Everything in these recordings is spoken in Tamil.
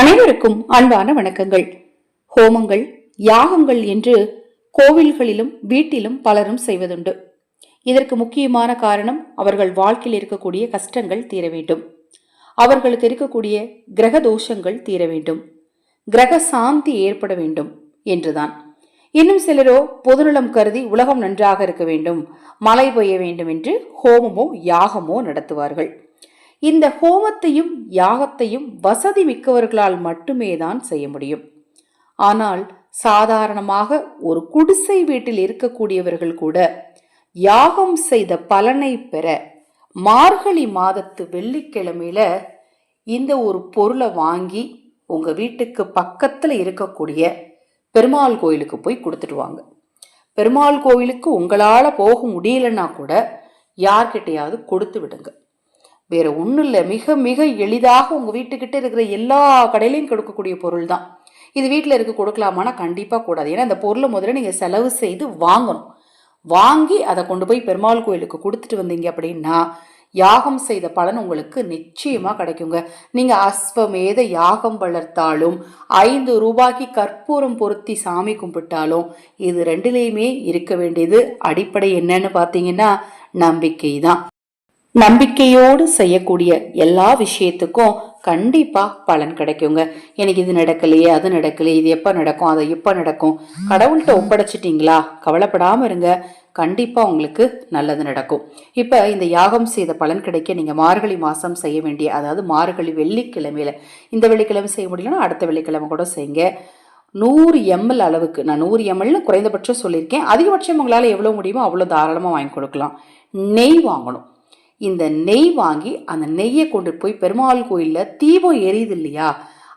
அனைவருக்கும் அன்பான வணக்கங்கள். ஹோமங்கள் யாகங்கள் என்று கோவில்களிலும் வீட்டிலும் பலரும் செய்வதுண்டு. இதற்கு முக்கியமான காரணம் அவர்கள் வாழ்க்கையில் இருக்கக்கூடிய கஷ்டங்கள் தீர வேண்டும். அவர்களுக்கு இருக்கக்கூடிய கிரக தோஷங்கள் தீர வேண்டும். கிரக சாந்தி ஏற்பட வேண்டும் என்றுதான். இன்னும் சிலரோ பொதுநலம் கருதி உலகம் நன்றாக இருக்க வேண்டும் மழை பெய்ய வேண்டும் என்று ஹோமமோ யாகமோ நடத்துவார்கள். இந்த ஹோமத்தையும் யாகத்தையும் வசதி மிக்கவர்களால் மட்டுமே தான் செய்ய முடியும். ஆனால் சாதாரணமாக ஒரு குடிசை வீட்டில் இருக்கக்கூடியவர்கள் கூட யாகம் செய்த பலனை பெற மார்கழி மாதத்து வெள்ளிக்கிழமையில இந்த ஒரு பொருளை வாங்கி உங்க வீட்டுக்கு பக்கத்துல இருக்கக்கூடிய பெருமாள் கோயிலுக்கு போய் கொடுத்துட்டு வாங்க. பெருமாள் கோயிலுக்கு உங்களால போக முடியலன்னா கூட யார்கிட்டையாவது கொடுத்து விடுங்க. வேறு ஒன்றும் இல்லை. மிக மிக எளிதாக உங்கள் வீட்டுக்கிட்ட இருக்கிற எல்லா கடையிலையும் கொடுக்கக்கூடிய பொருள் தான் இது வீட்டில் இருக்க கொடுக்கலாமான்னா கண்டிப்பாக கூடாது. ஏன்னா அந்த பொருளை முதல்ல நீங்கள் செலவு செய்து வாங்கணும். வாங்கி அதை கொண்டு போய் பெருமாள் கோயிலுக்கு கொடுத்துட்டு வந்தீங்க அப்படின்னா யாகம் செய்த பலன் உங்களுக்கு நிச்சயமாக கிடைக்குங்க. நீங்கள் அஸ்வமேத யாகம் வளர்த்தாலும் ஐந்து ரூபாய்க்கு கற்பூரம் பொருத்தி சாமி கும்பிட்டாலும் இது ரெண்டுலேயுமே இருக்க வேண்டியது அடிப்படை என்னன்னு பார்த்தீங்கன்னா நம்பிக்கை தான் நம்பிக்கையோடு செய்யக்கூடிய எல்லா விஷயத்துக்கும் கண்டிப்பா பலன் கிடைக்குங்க. எனக்கு இது நடக்கலையே அது நடக்கலையே இது எப்போ நடக்கும் அது எப்போ நடக்கும்? கடவுள்கிட்ட ஒப்படைச்சிட்டிங்களா? கவலைப்படாமல் இருங்க. கண்டிப்பாக உங்களுக்கு நல்லது நடக்கும். இப்போ இந்த யாகம் செய்த பலன் கிடைக்க நீங்கள் மார்கழி மாதம் செய்ய வேண்டிய அதாவது மார்கழி வெள்ளிக்கிழமையில் இந்த வெள்ளிக்கிழமை செய்ய முடியலன்னா அடுத்த வெள்ளிக்கிழமை கூட செய்யுங்க. நூறு எம்எல் அளவுக்கு நான் நூறு எம்எல்னு குறைந்தபட்சம் சொல்லியிருக்கேன். அதிகபட்சம் உங்களால் எவ்வளோ முடியுமோ அவ்வளோ தாராளமாக வாங்கி கொடுக்கலாம். நெய் வாங்கணும். இந்த நெய் வாங்கி அந்த நெய்யை கொண்டு போய் பெருமாள் கோயிலில் தீபம் எரியுது இல்லையா?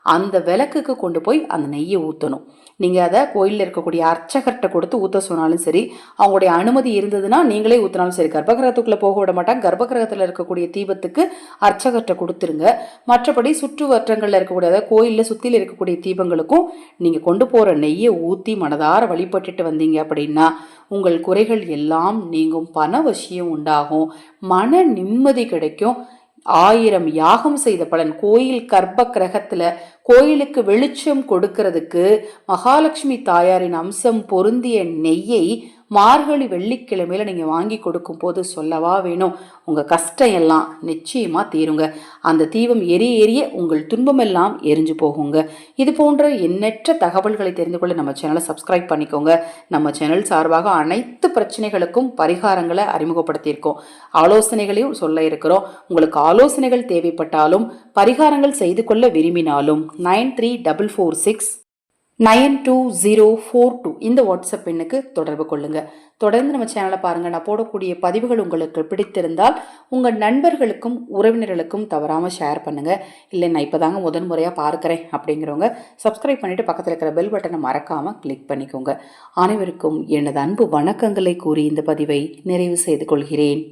அந்த விளக்குக்கு கொண்டு போய் அந்த நெய்யை ஊற்றணும் நீங்கள் அதை கோயிலில் இருக்கக்கூடிய அர்ச்சகர்கிட்ட கொடுத்து ஊற்ற சொன்னாலும் சரி அவங்களுடைய அனுமதி இருந்ததுன்னா நீங்களே ஊற்றினாலும் சரி. கர்ப்பகிரகத்துக்குள்ளே போக விட மாட்டாங்க. கர்ப்பகிரகத்தில் இருக்கக்கூடிய தீபத்துக்கு அர்ச்சகர்கிட்ட கொடுத்துருங்க. மற்றபடி சுற்று வட்டங்களில் இருக்கக்கூடிய அதாவது கோயிலில் சுற்றியில் இருக்கக்கூடிய தீபங்களுக்கும் நீங்கள் கொண்டு போகிற நெய்யை ஊற்றி மனதார வழிபட்டுட்டு வந்தீங்க அப்படின்னா உங்கள் குறைகள் எல்லாம் நீங்கும். பணவசியம் உண்டாகும். மன நிம்மதி கிடைக்கும். ஆயிரம் யாகம் செய்த பலன். கோயில் கர்ப்ப கிரகத்துல கோயிலுக்கு வெளிச்சம் கொடுக்கறதுக்கு மகாலட்சுமி தாயாரின் அம்சம் பொருந்திய நெய்யை மார்கழி வெள்ளிக்கிழமையில நீங்கள் வாங்கி கொடுக்கும் போது சொல்லவா வேணும்? உங்கள் கஷ்டம் எல்லாம் நிச்சயமாக தீருங்க. அந்த தீபம் எரிய எரிய உங்கள் துன்பமெல்லாம் எரிஞ்சு போகுங்க. இது போன்ற எண்ணற்ற தகவல்களை தெரிந்து கொள்ள நம்ம சேனலை சப்ஸ்கிரைப் பண்ணிக்கோங்க. நம்ம சேனல் சார்பாக அனைத்து பிரச்சனைகளுக்கும் பரிகாரங்களை அறிமுகப்படுத்தியிருக்கோம். ஆலோசனைகளையும் சொல்ல இருக்கிறோம். உங்களுக்கு ஆலோசனைகள் தேவைப்பட்டாலும் பரிகாரங்கள் செய்து கொள்ள விரும்பினாலும் nine three double four six nine two zero four two இந்த வாட்ஸ்அப் எண்ணுக்கு தொடர்பு கொள்ளுங்கள் தொடர்ந்து நம்ம சேனலை பாருங்கள் நான் போடக்கூடிய பதிவுகள் உங்களுக்கு பிடித்திருந்தால் உங்கள் நண்பர்களுக்கும் உறவினர்களுக்கும் தவறாமல் ஷேர் பண்ணுங்கள் இல்லை நான் இப்போ தாங்க முதன் முறையாக பார்க்குறேன் அப்படிங்கிறவங்க சப்ஸ்கிரைப் பண்ணிவிட்டு பக்கத்தில் இருக்கிற பெல் பட்டனை மறக்காமல் கிளிக் பண்ணிக்கோங்க. அனைவருக்கும் எனது அன்பு வணக்கங்களை கூறி இந்த பதிவை நிறைவு செய்து கொள்கிறேன்.